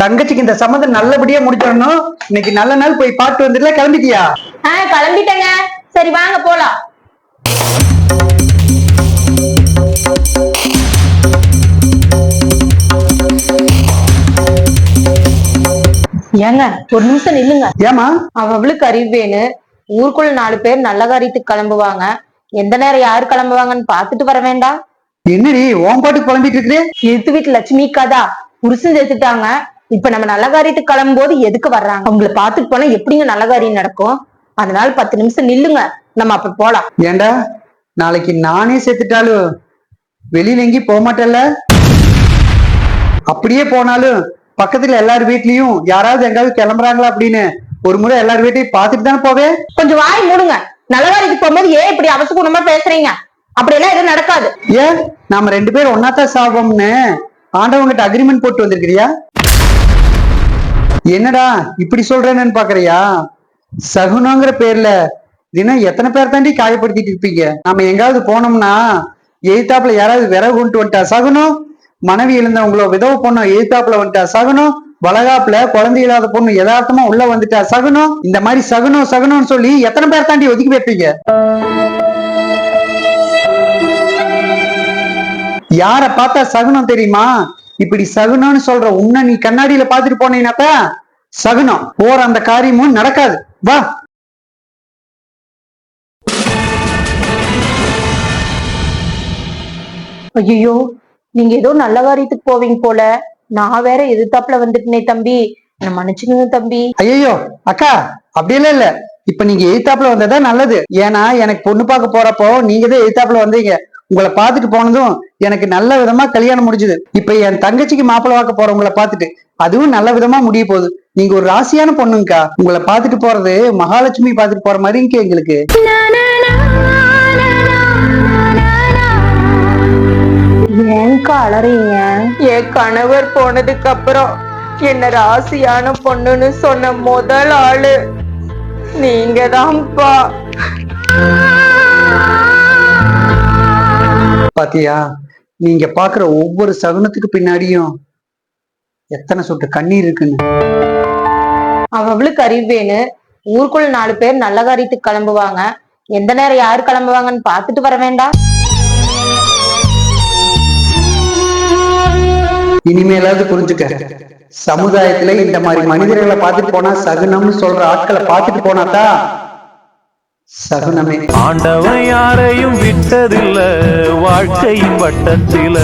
தங்கச்சிக்கு இந்த சம்மந்தம் நல்லபடியா முடிச்சிடணும் இன்னைக்கு நல்ல நாள் போய் பாட்டு வந்துடல கிளம்பிட்டியா? ஆ கிளம்பிட்டேங்க. சரி வாங்க போலாம். ஏங்க ஒரு நிமிஷம் நில்லுங்க. ஏமா அவ அவளுக்கு அறிவேன்னு ஊருக்குள்ள நாலு பேர் நல்ல காரியத்துக்கு கிளம்புவாங்க. எந்த நேரம் யாரு கிளம்புவாங்கன்னு பாத்துட்டு வர வேண்டாம். என்னடி உன் பாட்டுக்கு குழம்பிட்டு இருக்கிறே எதிர்த்து வீட்டு லட்சுமி கதா புருஷன் சேர்த்துட்டாங்க. இப்ப நம்ம நல்ல காரியத்துக்கு கிளம்பும் போது எதுக்கு வர்றாங்க? அவங்கள பாத்துட்டு போனா எப்படிங்க நல்ல காரியம் நடக்கும்? அதனால பத்து நிமிஷம் நில்லுங்க. நம்ம அப்ப போலாம். ஏண்டா? நாளைக்கு நானே செத்துட்டாலும் வெளியில எங்கேயும் போக மாட்டேல்ல அப்படியே போனாலும் பக்கத்துல எல்லார் வீட்லயும் யாராவது எங்காவது கிளம்புறாங்களா அப்படின்னு ஒரு முறை எல்லார் வீட்டையும் பார்த்துட்டு தானே போவேன் கொஞ்சம் வாய் மூடுங்க. நல்ல காரியத்துக்கு போகும்போது ஏன் இப்படி அவசகுணமா பேசுறீங்க? அப்படியெல்லாம் எதுவும் நடக்காது. ஏன்? நாம ரெண்டு பேரும் ஒன்னாத்தான் சாவோம்னு ஆண்டவங்கிட்ட அக்ரிமெண்ட் போட்டு வந்திருக்கிறியா? என்னடா இப்படி சொல்றேன்னு பாக்குறியா? சகுனங்கிற பேர்ல தினம் எத்தனை பேர் தாண்டி காயப்படுத்திட்டு இருப்பீங்க? நாம எங்காவது போனோம்னா எழுத்தாப்புல யாராவது விறகு கொண்டு வந்துட்டா சகுனம் மனைவி இழந்தவங்களோ விதவ பொண்ணோ எழுத்தாப்புல வந்துட்டா சகுனம் வளகாப்புல குழந்தை இல்லாத பொண்ணு யதார்த்தமா உள்ள வந்துட்டா சகுனம் இந்த மாதிரி சகுனம் சகுனம்னு சொல்லி எத்தனை பேர் தாண்டி ஒதுக்கி வைப்பீங்க? யார பார்த்தா சகுனம் தெரியுமா? இப்படி சகுனம்னு சொல்ற உன்னை நீ கண்ணாடியில பாத்துட்டு போனீங்கன்னாக்கா சகுனம். போற அந்த காரியமும் நடக்காது. வா. ஐயோ நீங்க ஏதோ நல்ல காரியத்துக்கு போவீங்க போல. நான் வேற எதிர்த்தாப்புல வந்துட்டேனே தம்பி. என்ன மன்னிச்சுக்கோங்க தம்பி. ஐயோ அக்கா அப்படியெல்லாம் இல்ல. இப்ப நீங்க எய்தாப்புல வந்ததா நல்லது. ஏன்னா எனக்கு பொண்ணு பார்க்க போறப்போ நீங்க தான் எய்தாப்புல வந்தீங்க. உங்களை பார்த்துட்டு போனதும் எனக்கு நல்ல விதமா கல்யாணம் முடிஞ்சுது. இப்ப என் தங்கச்சிக்கு மாப்பிள்ளை பார்க்க போறவங்கள பார்த்துட்டு. அதுவும் நல்ல விதமா முடிய போகுது. நீங்க ஒரு ராசியான பொண்ணுங்கக்கா உங்களை பார்த்துட்டு போறது மகாலட்சுமி பார்த்துட்டு போற மாதிரி இருக்கு எங்களுக்கு. ஏன்க்கா அலறீங்க? என் கணவர் போனதுக்கு அப்புறம் என்ன ராசியான பொண்ணுன்னு சொன்ன முதல் ஆளு நீங்க தான்ப்பா பாத்தியா? நீங்க பாக்குற ஒவ்வொரு சகுனத்துக்கு பின்னாடியும் எத்தனை சொட்டு கண்ணீர் இருக்குன்னு அவ அவளுக்கு அறிவேன்னு ஊருக்குள்ள நாலு பேர் நல்ல காரியத்துக்கு கிளம்புவாங்க. எந்த நேரம் யாரு கிளம்புவாங்கன்னு பாத்துட்டு வர வேண்டாம் இனிமேலாவது புரிஞ்சுக்க. சமுதாயத்துல இந்த மாதிரி மனிதர்களை பார்த்துட்டு போனா சகுனம்னு சொல்ற ஆட்களை பார்த்துட்டு போனாதான் சகுனமே. ஆண்டவன் யாரையும் விட்டதில்ல வாழ்க்கையின் வட்டத்தில.